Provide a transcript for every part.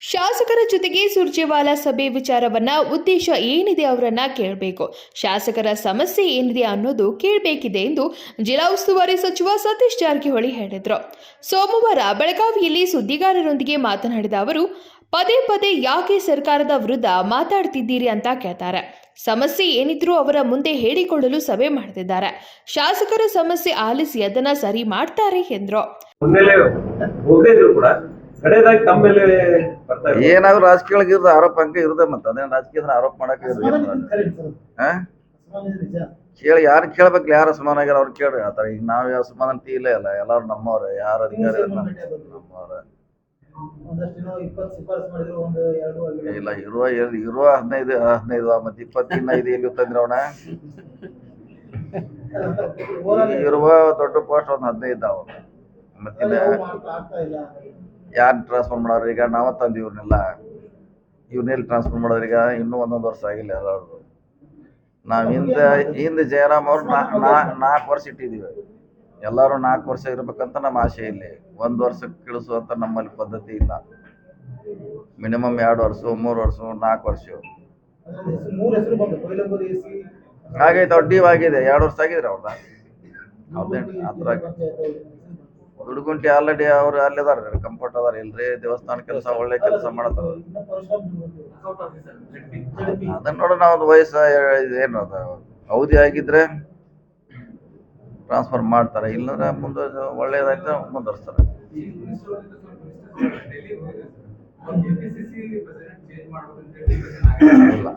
ಶಾಸಕರ ಜೊತೆಗೆ ಸುರ್ಜೇವಾಲಾ ಸಭೆ ವಿಚಾರವನ್ನ ಉದ್ದೇಶ ಏನಿದೆ ಅವರನ್ನ ಕೇಳಬೇಕು. ಶಾಸಕರ ಸಮಸ್ಯೆ ಏನಿದೆ ಅನ್ನೋದು ಕೇಳಬೇಕಿದೆ ಎಂದು ಜಿಲ್ಲಾ ಉಸ್ತುವಾರಿ ಸಚಿವ ಸತೀಶ್ ಜಾರಕಿಹೊಳಿ ಹೇಳಿದರು. ಸೋಮವಾರ ಬೆಳಗಾವಿಯಲ್ಲಿ ಸುದ್ದಿಗಾರರೊಂದಿಗೆ ಮಾತನಾಡಿದ ಅವರು, ಪದೇ ಪದೇ ಯಾಕೆ ಸರ್ಕಾರದ ವಿರುದ್ಧ ಮಾತಾಡ್ತಿದ್ದೀರಿ ಅಂತ ಕೇಳ್ತಾರೆ. ಸಮಸ್ಯೆ ಏನಿದ್ರು ಅವರ ಮುಂದೆ ಹೇಳಿಕೊಳ್ಳಲು ಸಭೆ ಮಾಡ್ತಿದ್ದಾರೆ. ಶಾಸಕರ ಸಮಸ್ಯೆ ಆಲಿಸಿ ಅದನ್ನ ಸರಿ ಮಾಡ್ತಾರೆ ಎಂದ್ರು. ಏನಾದ್ರು ರಾಜಕೀಯ ಇರೋದು ಆರೋಪ ಅಂಕ ಇರೋದೆ ಮತ್ತೆ. ಅದೇನು ರಾಜಕೀಯದ ಆರೋಪ ಮಾಡಕ್ಕೆ ಹಾ ಕೇಳಿ ಯಾರು ಕೇಳ್ಬೇಕು ಯಾರು ಅಸಮಾನ ಆಗ್ಯಾರ ಅವ್ರು ಕೇಳ್ರಿ. ಆತರ ಈಗ ನಾವ್ ಯಾವ ಅಸಮಾನ ಅಂತ ಇಲ್ಲ ಅಲ್ಲ ಎಲ್ಲಾರು ನಮ್ಮವ್ರ ಯಾರ ಅಧಿಕಾರಿ ಇಲ್ಲ ನಮ್ಮವ್ರೆ. ಇಲ್ಲ ಇರುವ ಇರುವ ಹದಿನೈದು ಹದಿನೈದು ಮತ್ತೆ ಇಪ್ಪತ್ತಿನ ಐದು ಎಲ್ಲಿ ತಂದ್ರ ಅವನ? ಇರುವ ದೊಡ್ಡ ಪೋಸ್ಟ್ ಒಂದ್ ಹದಿನೈದು ಇದ್ದಾವ ಮತ್ತಿನ್ನ ಯಾರು ಟ್ರಾನ್ಸ್ಫರ್ ಮಾಡೋರು? ಈಗ ನಾವ ತಂದು ಇವ್ರನ್ನೆಲ್ಲ ಇವ್ರನ್ನೆಲ್ಲಿ ಟ್ರಾನ್ಸ್ಫರ್ ಮಾಡೋರು ಈಗ ಇನ್ನೂ ಒಂದೊಂದು ವರ್ಷ ಆಗಿಲ್ಲ ಎಲ್ಲರದು. ನಾವು ಹಿಂದೆ ಹಿಂದೆ ಜಯರಾಮ್ ಅವ್ರು ನಾಲ್ಕು ವರ್ಷ ಇಟ್ಟಿದ್ದೀವಿ ಎಲ್ಲರೂ ನಾಲ್ಕು ವರ್ಷ ಇರ್ಬೇಕಂತ ನಮ್ಮ ಆಸೆ ಇಲ್ಲಿ. ಒಂದು ವರ್ಷಕ್ಕೆ ಇಳಿಸುವಂತ ನಮ್ಮಲ್ಲಿ ಪದ್ಧತಿ ಇಲ್ಲ. ಮಿನಿಮಮ್ ಎರಡು ವರ್ಷ, ಮೂರು ವರ್ಷ ನಾಲ್ಕು ವರ್ಷ. ಹಾಗೆ ಅವ್ರು ಆಗಿದೆ. ಎರಡು ವರ್ಷ ಆಗಿದ್ರೆ ಅವ್ರದ್ದು ಆ ಹತ್ರ ದುಡ್ಗುಂಟಿ ಆಲ್ರೆಡಿ ಅವ್ರು ಅಲ್ಲಿದಾರ. ಕಂಫರ್ಟ್ ಅದಾರ ಇಲ್ರಿ ದೇವಸ್ಥಾನ. ಕೆಲಸ ಒಳ್ಳೆ ಕೆಲಸ ಮಾಡತ್ತದ. ಅದನ್ನ ನೋಡ ನಾವು ವಯಸ್ಸ ಏನು ಅದ ಅವಧಿ ಆಗಿದ್ರೆ ಟ್ರಾನ್ಸ್ಫರ್ ಮಾಡ್ತಾರೆ ಇಲ್ಲಂದ್ರೆ ಮುಂದೆ ಒಳ್ಳೇದಾಯ್ತು ಮುಂದುವರಿಸ್ತಾರೆ. ಇಲ್ಲ.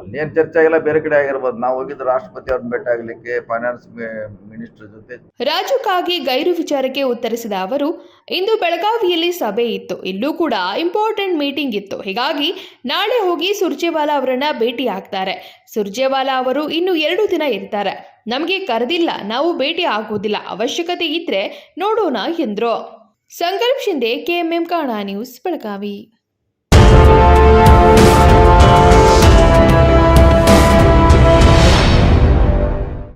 ಅಲ್ಲೇನ್ ಚರ್ಚೆ ಆಗಿಲ್ಲ, ಬೇರೆ ಕಡೆ ಆಗಿರ್ಬೋದು. ನಾವು ಹೋಗಿದ್ದು ರಾಷ್ಟ್ರಪತಿ ಅವ್ರನ್ನ ಭೇಟಿ ಆಗಲಿಕ್ಕೆ ಫೈನಾನ್ಸ್ ಮಿನಿಸ್ಟರ್ ಜೊತೆ. ರಾಜುಕಾಗಿ ಗೈರು ವಿಚಾರಕ್ಕೆ ಉತ್ತರಿಸಿದ ಅವರು, ಇಂದು ಬೆಳಗಾವಿಯಲ್ಲಿ ಸಭೆ ಇತ್ತು. ಇಲ್ಲೂ ಕೂಡ ಇಂಪಾರ್ಟೆಂಟ್ ಮೀಟಿಂಗ್ ಇತ್ತು. ಹೀಗಾಗಿ ನಾಳೆ ಹೋಗಿ ಸುರ್ಜೇವಾಲಾ ಅವರನ್ನ ಭೇಟಿ ಆಗ್ತಾರೆ. ಸುರ್ಜೇವಾಲಾ ಅವರು ಇನ್ನು ಎರಡು ದಿನ ಇರ್ತಾರೆ. ನಮಗೆ ಕರೆದಿಲ್ಲ, ನಾವು ಭೇಟಿ ಆಗೋದಿಲ್ಲ. ಅವಶ್ಯಕತೆ ಇದ್ರೆ ನೋಡೋಣ ಎಂದ್ರು. Sankalp Shinde K M M ಕಾಣಾ news, Belagavi.